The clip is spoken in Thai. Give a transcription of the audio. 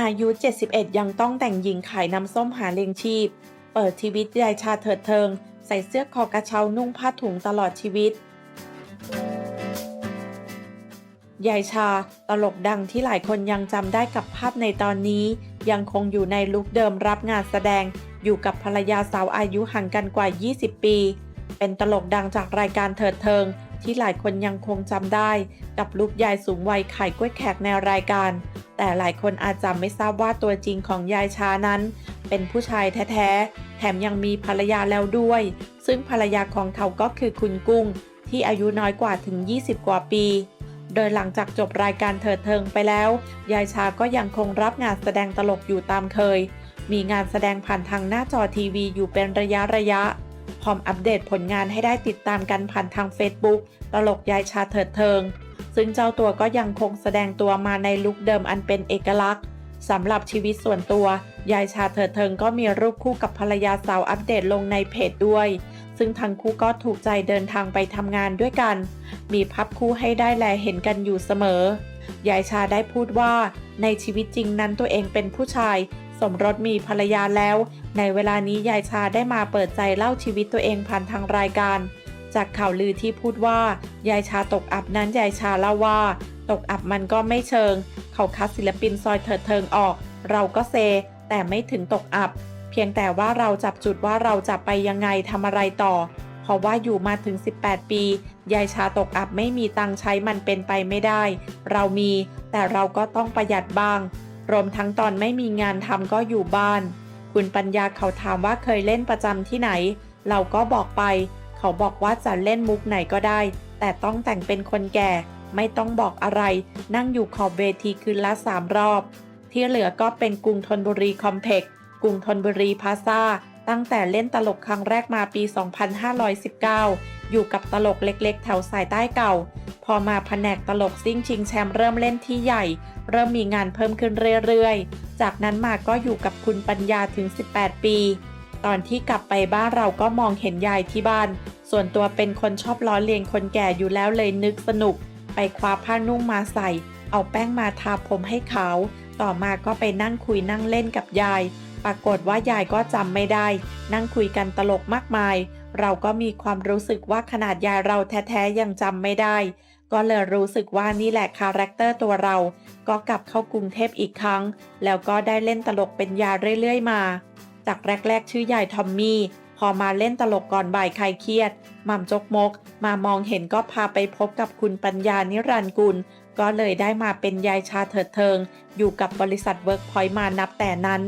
อายุ 71 ยังต้องแต่งหญิงขายน้ำส้มหาเลี้ยงชีพ เปิดชีวิตยายชาเถิดเทิง ใส่เสื้อคอกระเช้านุ่งผ้าถุงตลอดชีวิต ยายชาตลกดังที่หลายคนยังจำได้กับภาพในตอนนี้ ยังคงอยู่ในลุคเดิมรับงานแสดง อยู่กับภรรยาสาวอายุห่างกันกว่า 20 ปี เป็นตลกดังจากรายการเถิดเทิง ที่หลายคนยังคงจำได้ กับลุคยายสูงวัยขายกล้วยแขกในรายการ แต่หลายคนอาจจะไม่ทราบว่าตัวจริงของยายชานั้น เป็นผู้ชายแท้ๆ แถมยังมีภรรยาแล้วด้วย ซึ่งภรรยาของเขาก็คือคุณกุ้ง ที่อายุน้อยกว่าถึง 20 กว่าปี โดยหลังจากจบรายการเถิดเทิงไปแล้ว ยายชาก็ยังคงรับงานแสดงตลกอยู่ตามเคย มีงานแสดงผ่านทางหน้าจอทีวีอยู่เป็นระยะระยะ พร้อมอัปเดตผลงานให้ได้ติดตามกันผ่านทาง Facebook ตลกยายชาเถิดเทิง ซึ่งเจ้าตัวก็ยังคงแสดงตัวมาในลุคเดิมอันเป็นเอกลักษณ์สำหรับชีวิตส่วนตัวยายชาเถิดเทิงก็มีรูปคู่กับภรรยาสาวอัปเดตลงในเพจด้วย ซึ่งทั้งคู่ก็ถูกใจเดินทางไปทำงานด้วยกัน มีภาพคู่ให้ได้แลเห็นกันอยู่เสมอ ยายชาได้พูดว่าในชีวิตจริงนั้นตัวเองเป็นผู้ชาย สมรสมีภรรยาแล้ว ในเวลานี้ยายชาได้มาเปิดใจเล่าชีวิตตัวเองผ่านทางรายการ จากข่าวลือที่พูดว่ายายชาตกอับนั้นยายชาเล่าว่า ตกอับมันก็ไม่เชิง เขาคัดศิลปินซอยเถิดเทิงออก เราก็เซ แต่ไม่ถึงตกอับ เพียงแต่ว่าเราจับจุดว่าเราจะไปยังไงทำอะไรต่อเพราะว่าอยู่มาถึง 18 ปี ยายชาตกอับไม่มีตังใช้มันเป็นไปไม่ได้ เรามี แต่เราก็ต้องประหยัดบ้าง รวมทั้งตอนไม่มีงานทำก็อยู่บ้าน คุณปัญญาเขาถามว่าเคยเล่นประจำที่ไหน เราก็บอกไป เขาบอกว่าจะเล่นมุกไหนก็ได้ แต่ต้องแต่งเป็นคนแก่ ไม่ต้องบอกอะไร นั่งอยู่ขอบเวทีคืนละสามรอบ ที่เหลือก็เป็นกรุงธนบุรีคอมเพล็กซ์กรุงธนบุรีพาซาตั้งแต่เล่นตลกครั้งแรกมาปี 2519 อยู่กับตลกเล็กๆ แถวสายใต้เก่า พอมาแผนกตลกซิ่งชิงแชมป์เริ่มเล่นที่ใหญ่ เริ่มมีงานเพิ่มขึ้นเรื่อยๆ จากนั้นมาก็อยู่กับคุณปัญญาถึง 18 ปี ตอนที่กลับไปบ้านเราก็มองเห็นยายที่บ้าน ส่วนตัวเป็นคนชอบล้อเลียนคนแก่อยู่แล้วเลยนึกสนุก ไปคว้าผ้านุ่งมาใส่ เอาแป้งมาทาผมให้เขา ต่อมาก็ไปนั่งคุยนั่งเล่นกับยาย ปรากฏว่ายายก็จำไม่ได้ นั่งคุยกันตลกมากมาย เราก็มีความรู้สึกว่าขนาดยายเราแท้ๆยังจำไม่ได้ ก็เลยรู้สึกว่านี่แหละคาแรคเตอร์ตัวเรา ก็กลับเข้ากรุงเทพอีกครั้ง แล้วก็ได้เล่นตลกเป็นยาเรื่อยๆมา จากแรกๆ ชื่อยายทอมมี่ พอมาเล่นตลกก่อนบ่ายใครเครียดม่ำจกมก มามองเห็นก็พาไปพบกับคุณปัญญานิรันกุล ก็เลยได้มาเป็นยายชาเถิดเทิง อยู่กับบริษัทเวิร์กพอยต์มานับแต่นั้น